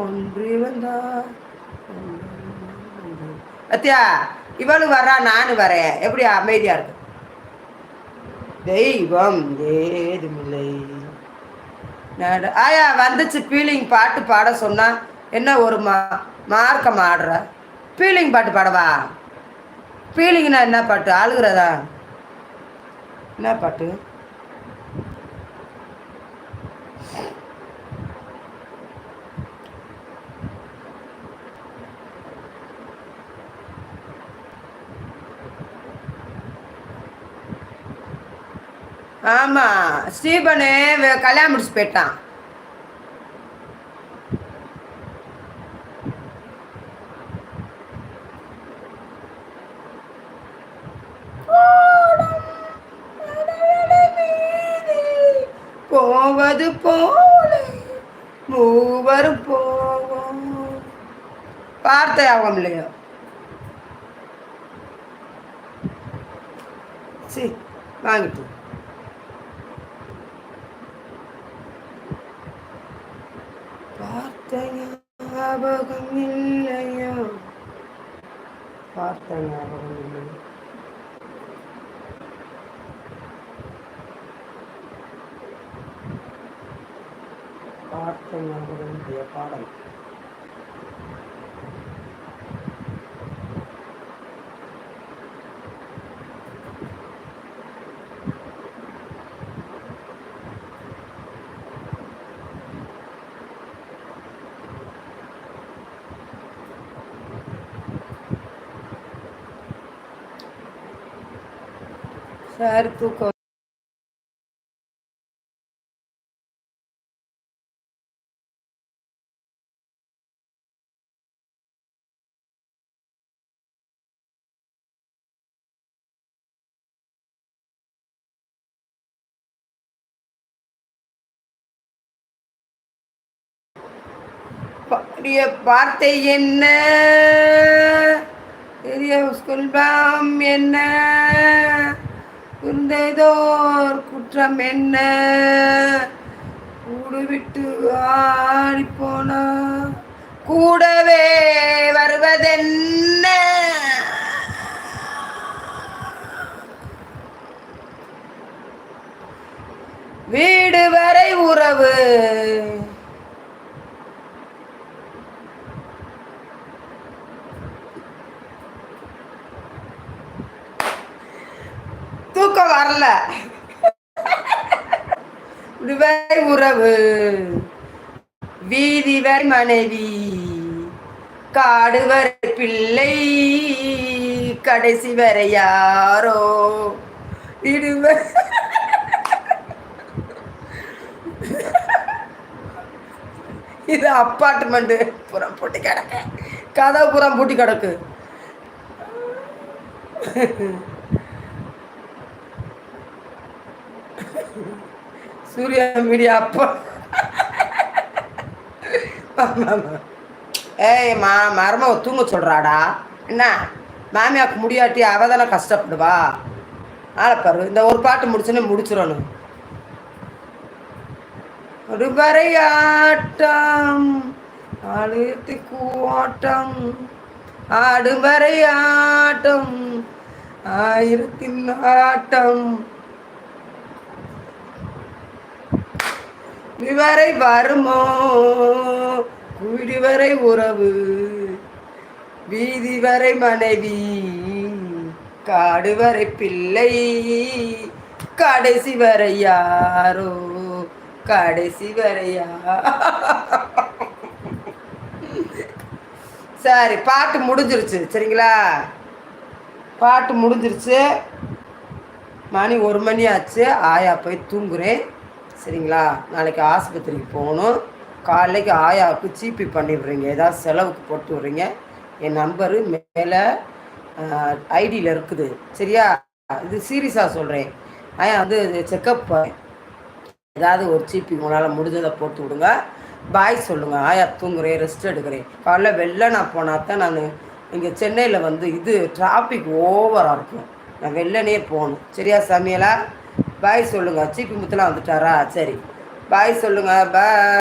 ஒன்று வந்தா அத்தியா இவளும் வர்றா நானும் வரேன். எப்படி அமைதியா இருக்கு? தெய்வம் ஏதுமில்லை. ஆயா வந்துச்சு. பீலிங் பாட்டு பாட சொன்னா என்ன ஒரு மா மார்க்கம் ஆடுற பீலிங் பாட்டு பாடவா? பீலிங்னா என்ன பாட்டு? ஆளுகிறதா என்ன பாட்டு? ஆமா ஸ்டீபனு கல்யாணம் முடிச்சு போயிட்டான். போவது போல மூவரும் போவோம். வார்த்தை ஆகும் இல்லையோ? சரி வாங்கிட்டு പ്രാർത്ഥനാപകമില്ലയോ പ്രാർത്ഥനാപകമില്ലയോ ஞாபகம் இல்லையோ பார்த்த ஞாபகம் இல்லையா பாடல் சார் தூக்கம் பாடிய வார்த்தை என்ன பெரிய சொல்பம் என்ன இருந்ததோர் குற்றம் என்ன? கூடு விட்டு ஆடி கூடவே வருவதென்ன? வீடு வரை உறவு. வரல. விடுவரை உறவு. வீதி வரை மனைவி. காடு வரை பிள்ளை. கடைசி வரை யாரோ. இடுவ. இது அப்பார்ட்மெண்ட். புறம் பூட்டி கிடக்கு. கதவு புறம் பூட்டி கிடக்கு. சூர்யா மீடியா அப்பா. ஏய் மா மருமக தூங்க சொல்கிறாடா என்ன? மாமியாக்கு முடியாட்டி அவள் தானே கஷ்டப்படுவா? ஆளப்பாரு இந்த ஒரு பாட்டு முடிச்சுன்னு முடிச்சிடணும். ஒரு வரையாட்டம் அழுத்து கூட்டம் ஆடு வரையாட்டம் ஆயிரத்தின் ஆட்டம். விவரை வருமோ? வீடு உறவு வீதி வரை மனைவி காடு வரை பிள்ளை கடைசி வரை யாரோ? கடைசி வரையா சரி பாட்டு முடிஞ்சிருச்சு சரிங்களா? பாட்டு முடிஞ்சிருச்சு. மணி ஒரு மணி ஆச்சு. ஆயா போய் தூங்குறேன். சரிங்களா? நாளைக்கு ஆஸ்பத்திரிக்கு போகணும். காலைக்கு ஆயாவுக்கு ஜிபி பண்ணி விட்றீங்க ஏதாவது செலவுக்கு போட்டு விட்றீங்க. என் நம்பரு மேலே ஐடியில் இருக்குது. சரியா? இது சீரியஸாக சொல்கிறேன் ஆயா வந்து செக்கப் ஏதாவது ஒரு ஜிபி உங்களால் முடிஞ்சதை போட்டு விடுங்க. பாய் சொல்லுங்கள் ஆயா தூங்குறேன் ரெஸ்ட் எடுக்கிறேன். காலைல வெளில நான் போனால் தான் நான் இங்கே சென்னையில் வந்து இது டிராஃபிக் ஓவராக இருக்கும். நான் வெள்ளனே போகணும். சரியா சமையலா? பாய் சொல்லுங்கள் சீப்பி முத்தலாம் வந்துட்டாரா? சரி. பாய் சொல்லுங்கள் பாய்.